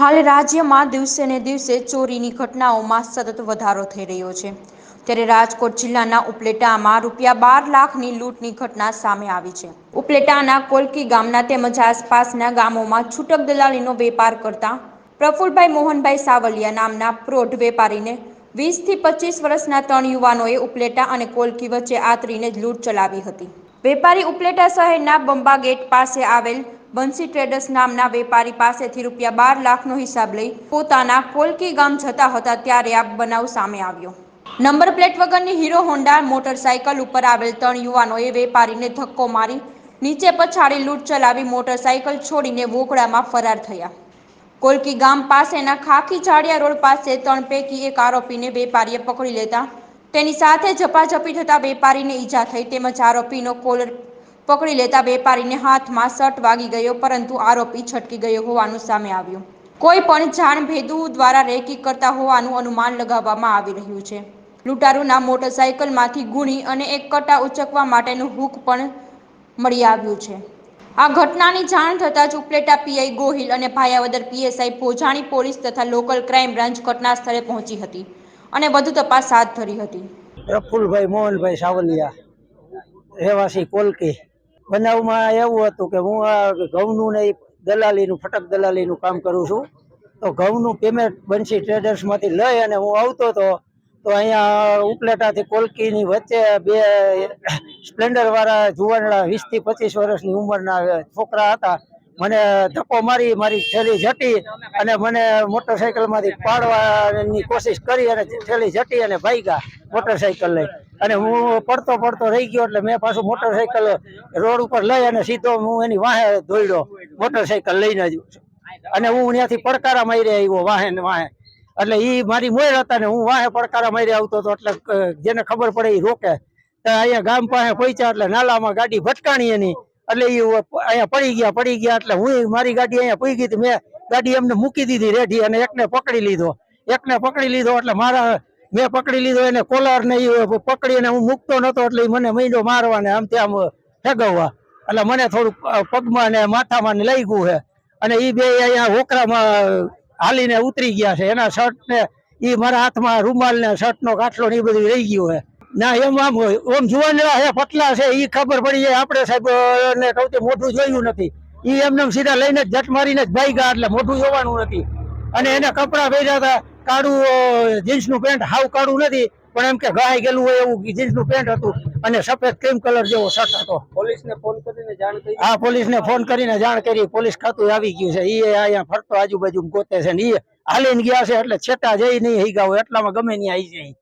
હાલ રાજ્યમાં દિવસે ને દિવસે ચોરીની ઘટનાઓમાં સતત વધારો થઈ રહ્યો છે. ત્યારે રાજકોટ જિલ્લાના ઉપલેટામાં રૂપિયા બાર લાખની લૂંટની ઘટના સામે આવી છે. ઉપલેટાના કોલકી ગામના તેમજ આસપાસના ગામોમાં છૂટક દલાલીનો વેપાર કરતા પ્રફુલભાઈ મોહનભાઈ સાવલિયા નામના પ્રોઢ વેપારીને વીસથી પચીસ વર્ષના ત્રણ યુવાનોએ ઉપલેટા અને કોલકી વચ્ચે આતરીને લૂંટ ચલાવી હતી. વેપારી ઉપલેટા શહેરના બંબા ગેટ પાસે આવેલ બંસી ટ્રેડર્સ નામના વેપારી પાસેથી રૂપિયા બાર લાખનો હિસાબ લઈ પોતાના કોલકી ગામ જતા હતા ત્યારે આ બનાવ સામે આવ્યો. નંબર પ્લેટ વગરની હીરો હોન્ડા મોટરસાયકલ ઉપર આવેલ ત્રણ યુવાનોએ વેપારીને ધક્કો મારી, નીચે પછાડી લૂંટ ચલાવી મોટરસાયકલ છોડીને વોકડામાં ફરાર થયા. કોલકી ગામ પાસેના ખાખી ઝાડિયા રોડ પાસે ત્રણ પૈકી એક આરોપીને વેપારીએ પકડી લેતા તેની સાથે ઝપાઝપી થતા વેપારીને ઈજા થઈ તેમજ આરોપીનો કોલર પકડી લેતા વેપારીને હાથમાં સટ વાગી ગયો, પરંતુ આરોપી છટકી ગયો હોવાનું સામે આવ્યું. કોઈ પણ જાણભેદુ દ્વારા રેકી કરતા હોવાનું અનુમાન લગાવવામાં આવી રહ્યું છે. લૂંટારૂના મોટરસાયકલમાંથી ગુણી અને એક કટા ઉચકવા માટેનું હુક પણ મળી આવ્યું છે. આ ઘટનાની જાણ થતાં જ ઉપલેટા પીઆઈ ગોહિલ અને ભાયાવદર પીએસઆઈ ભોજાણી પોલીસ તથા લોકલ ક્રાઇમ બ્રાન્ચ ઘટના સ્થળે પહોંચી હતી અને વધુ તપાસ હાથ ધરી હતી. પ્રફુલભાઈ મોહનભાઈ સાવલિયા, રહેવાસી કોલકી. બનાવમાં એવું હતું કે હું આ ઘઉંનું ને દલાલીનું, ફટક દલાલીનું કામ કરું છું. તો ઘઉંનું પેમેન્ટ બંસી ટ્રેડર્સમાંથી લઈ અને હું આવતો હતો. તો અહીંયા ઉપલેટાથી કોલકીની વચ્ચે બે સ્પ્લેન્ડરવાળા જુવાનડા વીસથી પચીસ વર્ષની ઉંમરના છોકરા હતા. મને ધક્કો મારી મારી થેલી જટી અને મને મોટરસાયકલમાંથી પાડવાની કોશિશ કરી અને થેલી જટી અને ભાગ્યા મોટરસાયકલ લઈ. અને હું પડતો પડતો રહી ગયો એટલે મેં પાછું મોટરસાયકલ રોડ ઉપર લઈ અને સીધો હું એની વાહે દોડ્યો મોટરસાયકલ લઈને જ. અને હું ત્યાંથી પડકારા મારી આવ્યો વાહે ને વાહે. એટલે એ મારી મોર હતા ને હું વાહે પડકારા મારી આવતો હતો એટલે જેને ખબર પડે એ રોકે. તો અહીંયા ગામ પાસે પહોંચ્યા એટલે નાલામાં ગાડી ભટકાણી એની. એટલે એ અહીંયા પડી ગયા પડી ગયા એટલે હું મારી ગાડી અહીંયા પડી ગઈ મેં ગાડી એમને મૂકી દીધી રેડી અને એકને પકડી લીધો. એકને પકડી લીધો એટલે મારા મેં પકડી લીધો એને કોલર ને ઈ પકડીને હું મૂકતો નતો એટલે એ મને મહિનો મારવા ને આમ ત્યાં ફેગવવા. એટલે મને થોડુંક પગમાં ને માથામાં ને લઈ ગયું છે અને એ બે અહીંયા હોકરામાં હાલીને ઉતરી ગયા છે. એના શર્ટ ને એ મારા હાથમાં રૂમાલ ને શર્ટ નો કાટલો ને એ બધું રહી ગયું છે ના, એમ આમ ઓમ જુવાનડા છે પતલા છે એ ખબર પડી જાય આપણે સાહેબ ને કહું મોઢું જોયું નથી. એ એમને સીધા લઈને જ જટ મારીને જ ભાઈ ગયા એટલે મોઢું જોવાનું નથી. અને એને કપડા પહેર્યા હતા. કાળું જીન્સનું પેન્ટ હાવ કાળું નથી પણ એમ કે ગાય ગયેલું હોય એવું જીન્સનું પેન્ટ હતું અને સફેદ ક્રીમ કલર જેવો શર્ટ હતો. પોલીસને ફોન કરીને જાણ કરી? આ પોલીસ ને ફોન કરીને જાણ કરી. પોલીસ ખાતું આવી ગયું છે. એ અહીંયા ફરતો આજુબાજુ ગોતે છે ને એ હાલીને ગયા છે એટલે છેટા જઈ નહીં હઈ ગાવ. એટલામાં ગમે નહીં આવી જાય.